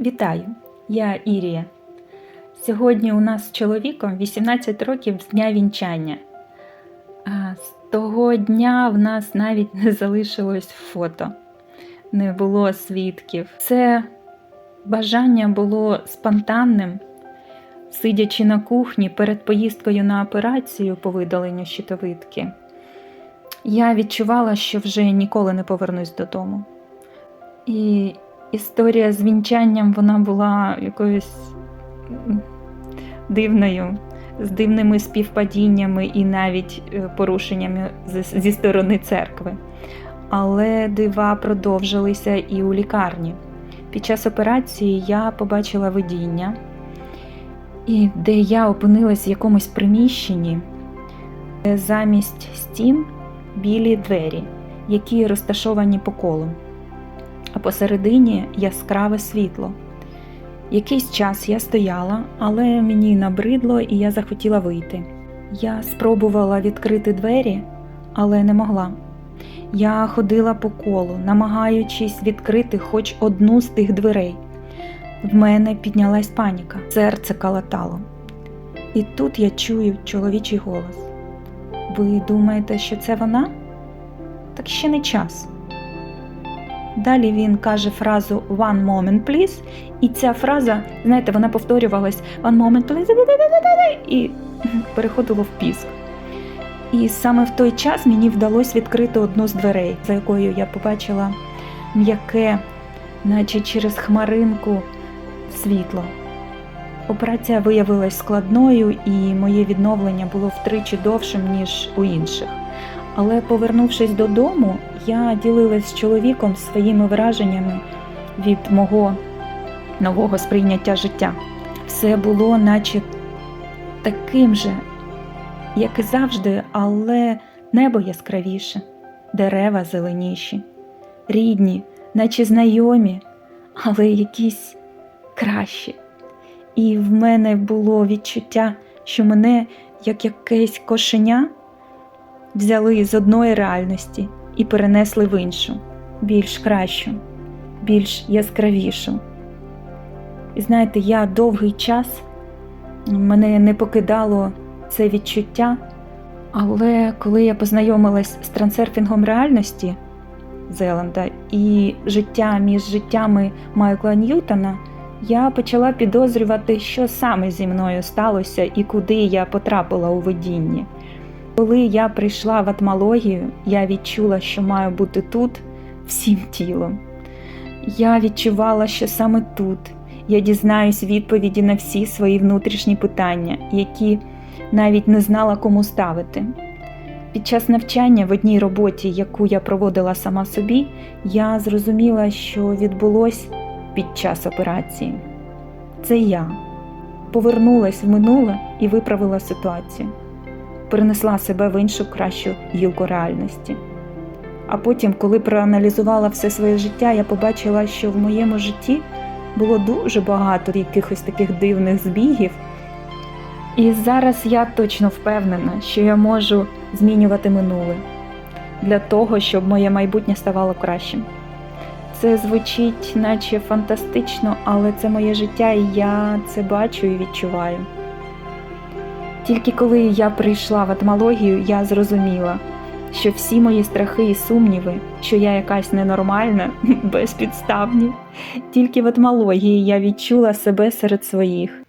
Вітаю, я Ірія. Сьогодні у нас з чоловіком 18 років з дня вінчання. З того дня в нас навіть не залишилось фото, не було свідків. Це бажання було спонтанним, сидячи на кухні перед поїздкою на операцію по видаленню щитовидки. Я відчувала, що вже ніколи не повернусь додому. І історія з вінчанням вона була якоюсь дивною, з дивними співпадіннями і навіть е, порушеннями зі сторони церкви. Але дива продовжилися і у лікарні. Під час операції я побачила видіння, і де я опинилась в якомусь приміщенні, замість стін білі двері, які розташовані по колу а посередині яскраве світло. Якийсь час я стояла, але мені набридло і я захотіла вийти. Я спробувала відкрити двері, але не могла. Я ходила по колу, намагаючись відкрити хоч одну з тих дверей. В мене піднялась паніка, серце калатало. І тут я чую чоловічий голос. Ви думаєте, що це вона? Так ще не час. Далі він каже фразу One moment, please. І ця фраза, знаєте, вона повторювалась One moment, please, і переходило в піск. І саме в той час мені вдалося відкрити одну з дверей, за якою я побачила м'яке, наче через хмаринку, світло. Операція виявилась складною, і моє відновлення було втричі довшим, ніж у інших. Але повернувшись додому, я ділилась з чоловіком своїми враженнями від мого нового сприйняття життя. Все було, наче таким же, як і завжди, але небо яскравіше, дерева зеленіші, рідні, наче знайомі, але якісь кращі. І в мене було відчуття, що мене, як якесь кошеня, взяли з одної реальності і перенесли в іншу, більш кращу, більш яскравішу. І знаєте, я довгий час мене не покидало це відчуття, але коли я познайомилась з трансерфінгом реальності Зеланда і життя між життями Майкла Ньютона, я почала підозрювати, що саме зі мною сталося і куди я потрапила у видінні. Коли я прийшла в атмологію, я відчула, що маю бути тут всім тілом. Я відчувала, що саме тут я дізнаюсь відповіді на всі свої внутрішні питання, які навіть не знала кому ставити. Під час навчання в одній роботі, яку я проводила сама собі, я зрозуміла, що відбулось під час операції. Це я повернулась в минуле і виправила ситуацію перенесла себе в іншу кращу гілку реальності. А потім, коли проаналізувала все своє життя, я побачила, що в моєму житті було дуже багато якихось таких дивних збігів. І зараз я точно впевнена, що я можу змінювати минуле для того, щоб моє майбутнє ставало кращим. Це звучить, наче фантастично, але це моє життя, і я це бачу і відчуваю. Тільки коли я прийшла в атмологію, я зрозуміла, що всі мої страхи і сумніви, що я якась ненормальна, безпідставні. Тільки в атмології я відчула себе серед своїх.